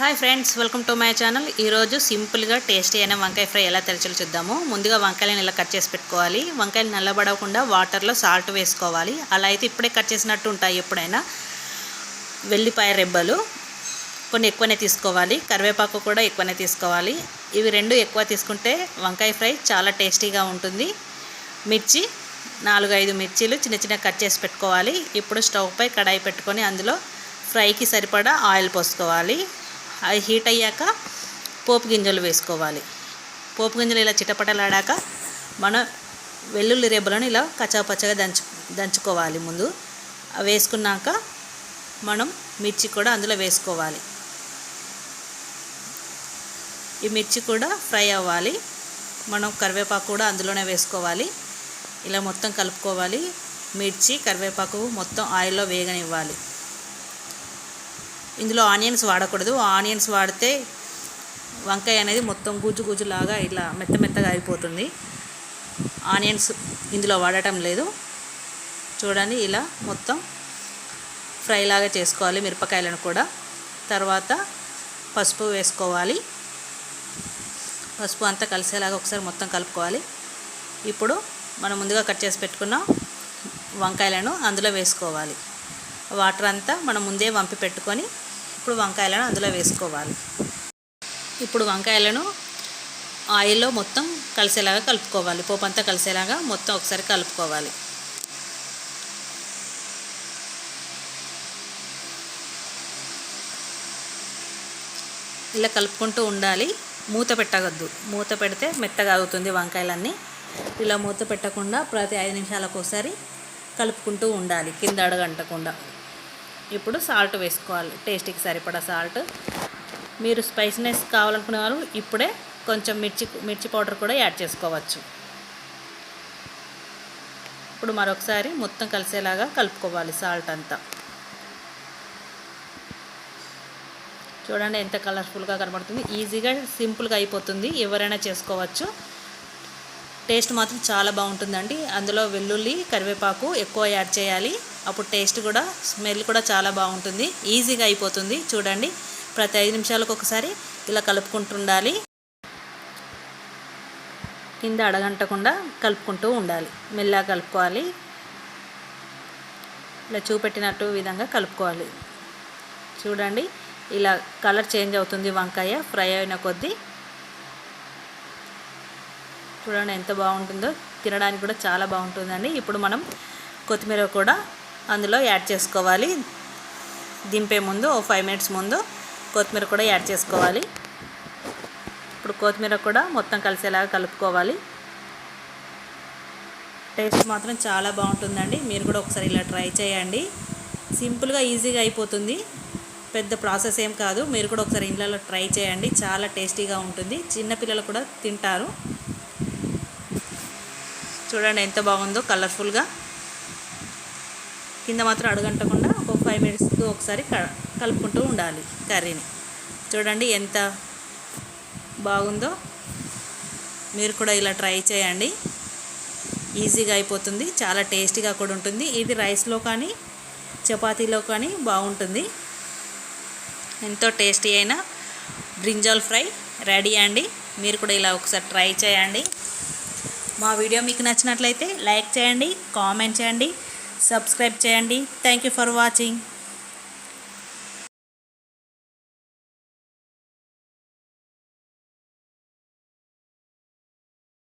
Hi friends welcome to my channel ఈరోజు సింపుల్గా tasty అయిన వంకాయ ఫ్రై ఎలా తెరచలు చూద్దాము. ముందుగా వంకాయలను ఇలా కట్ చేసి పెట్టుకోవాలి. వంకాయలు నల్లబడకుండా వాటర్లో సాల్ట్ వేసుకోవాలి. అలా అయితే ఇప్పుడే కట్ చేసినట్టు ఉంటాయి ఎప్పుడైనా. వెల్లిపాయ రెబ్బలు కొన్ని ఎక్కువనే తీసుకోవాలి. కరివేపాకు కూడా ఎక్కువనే తీసుకోవాలి. ఇవి రెండు ఎక్కువ తీసుకుంటే వంకాయ ఫ్రై చాలా టేస్టీగా ఉంటుంది. మిర్చి నాలుగు ఐదు మిర్చీలు చిన్న చిన్న కట్ చేసి పెట్టుకోవాలి. ఇప్పుడు స్టవ్పై కడాయి పెట్టుకొని అందులో ఫ్రైకి సరిపడా ఆయిల్ పోసుకోవాలి. అది హీట్ అయ్యాక పోపు గింజలు వేసుకోవాలి. పోపు గింజలు ఇలా చిటపటలాడాక మనం వెల్లుల్లి రేబులను ఇలా కచ్చాపచ్చగా దంచు దంచుకోవాలి ముందు. అవి వేసుకున్నాక మనం మిర్చి కూడా అందులో వేసుకోవాలి. ఈ మిర్చి కూడా ఫ్రై అవ్వాలి. మనం కరివేపాకు కూడా అందులోనే వేసుకోవాలి. ఇలా మొత్తం కలుపుకోవాలి. మిర్చి కరివేపాకు మొత్తం ఆయిల్లో వేగనివ్వాలి. ఇందులో ఆనియన్స్ వాడకూడదు. ఆనియన్స్ వాడితే వంకాయ అనేది మొత్తం గుజ్జు గుజ్జులాగా ఇలా మెత్త మెత్తగా అయిపోతుంది. ఆనియన్స్ ఇందులో వాడటం లేదు. చూడండి ఇలా మొత్తం ఫ్రై లాగా చేసుకోవాలి మిరపకాయలను కూడా. తర్వాత పసుపు వేసుకోవాలి. పసుపు అంతా కలిసేలాగా ఒకసారి మొత్తం కలుపుకోవాలి. ఇప్పుడు మనం ముందుగా కట్ చేసి పెట్టుకున్న వంకాయలను అందులో వేసుకోవాలి. వాటర్ అంతా మనం ముందే వంపి పెట్టుకొని ఇప్పుడు వంకాయలను అందులో వేసుకోవాలి. ఇప్పుడు వంకాయలను ఆయిల్లో మొత్తం కలిసేలాగా కలుపుకోవాలి. పోపంతా కలిసేలాగా మొత్తం ఒకసారి కలుపుకోవాలి. ఇలా కలుపుకుంటూ ఉండాలి. మూత పెట్టగద్దు. మూత పెడితే మెత్తగా అవుతుంది వంకాయలన్నీ. ఇలా మూత పెట్టకుండా ప్రతి ఐదు నిమిషాలకు ఒకసారి కలుపుకుంటూ ఉండాలి. కింద అడగంటకుండా. ఇప్పుడు సాల్ట్ వేసుకోవాలి. టేస్ట్కి సరిపడా సాల్ట్. మీరు స్పైసీనెస్ కావాలనుకునే వాళ్ళు ఇప్పుడే కొంచెం మిర్చి మిర్చి పౌడర్ కూడా యాడ్ చేసుకోవచ్చు. ఇప్పుడు మరొకసారి మొత్తం కలిసేలాగా కలుపుకోవాలి సాల్ట్ అంతా. చూడండి ఎంత కలర్ఫుల్గా కనబడుతుంది. ఈజీగా సింపుల్గా అయిపోతుంది. ఎవరైనా చేసుకోవచ్చు. టేస్ట్ మాత్రం చాలా బాగుంటుందండి. అందులో వెల్లుల్లి కరివేపాకు ఎక్కువ యాడ్ చేయాలి. అప్పుడు టేస్ట్ కూడా స్మెల్ కూడా చాలా బాగుంటుంది. ఈజీగా అయిపోతుంది. చూడండి. ప్రతి ఐదు నిమిషాలకు ఒకసారి ఇలా కలుపుకుంటుండాలి. కింద అడగంటకుండా కలుపుకుంటూ ఉండాలి. మెల్లగా కలుపుకోవాలి. ఇలా చూపెట్టినట్టు విధంగా కలుపుకోవాలి. చూడండి. ఇలా కలర్ చేంజ్ అవుతుంది వంకాయ ఫ్రై అయిన కొద్దీ. చూడండి ఎంత బాగుంటుందో. తినడానికి కూడా చాలా బాగుంటుందండి. ఇప్పుడు మనం కొత్తిమీర కూడా అందులో యాడ్ చేసుకోవాలి. దింపే ముందు ఓ ఫైవ్ మినిట్స్ ముందు కొత్తిమీర కూడా యాడ్ చేసుకోవాలి. ఇప్పుడు కొత్తిమీర కూడా మొత్తం కలిసేలాగా కలుపుకోవాలి. టేస్ట్ మాత్రం చాలా బాగుంటుందండి. మీరు కూడా ఒకసారి ఇలా ట్రై చేయండి. సింపుల్గా ఈజీగా అయిపోతుంది. పెద్ద ప్రాసెస్ ఏం కాదు. మీరు కూడా ఒకసారి ఇంట్లో ట్రై చేయండి. చాలా టేస్టీగా ఉంటుంది. చిన్నపిల్లలు కూడా తింటారు. చూడండి ఎంత బాగుందో కలర్ఫుల్గా. కింద మాత్రం అడగంటకుండా ఒక ఫైవ్ మినిట్స్కి ఒకసారి కలుపుకుంటూ ఉండాలి కర్రీని. చూడండి ఎంత బాగుందో. మీరు కూడా ఇలా ట్రై చేయండి. ఈజీగా అయిపోతుంది. చాలా టేస్టీగా కూడా ఉంటుంది. ఇది రైస్లో కానీ చపాతీలో కానీ బాగుంటుంది. ఎంతో టేస్టీ అయిన బ్రింజాల్ ఫ్రై రెడీ అండి. మీరు కూడా ఇలా ఒకసారి ట్రై చేయండి. మా వీడియో మీకు నచ్చినట్లయితే లైక్ చేయండి కామెంట్ చేయండి. సబ్స్క్రైబ్ చేయండి. Thank you for watching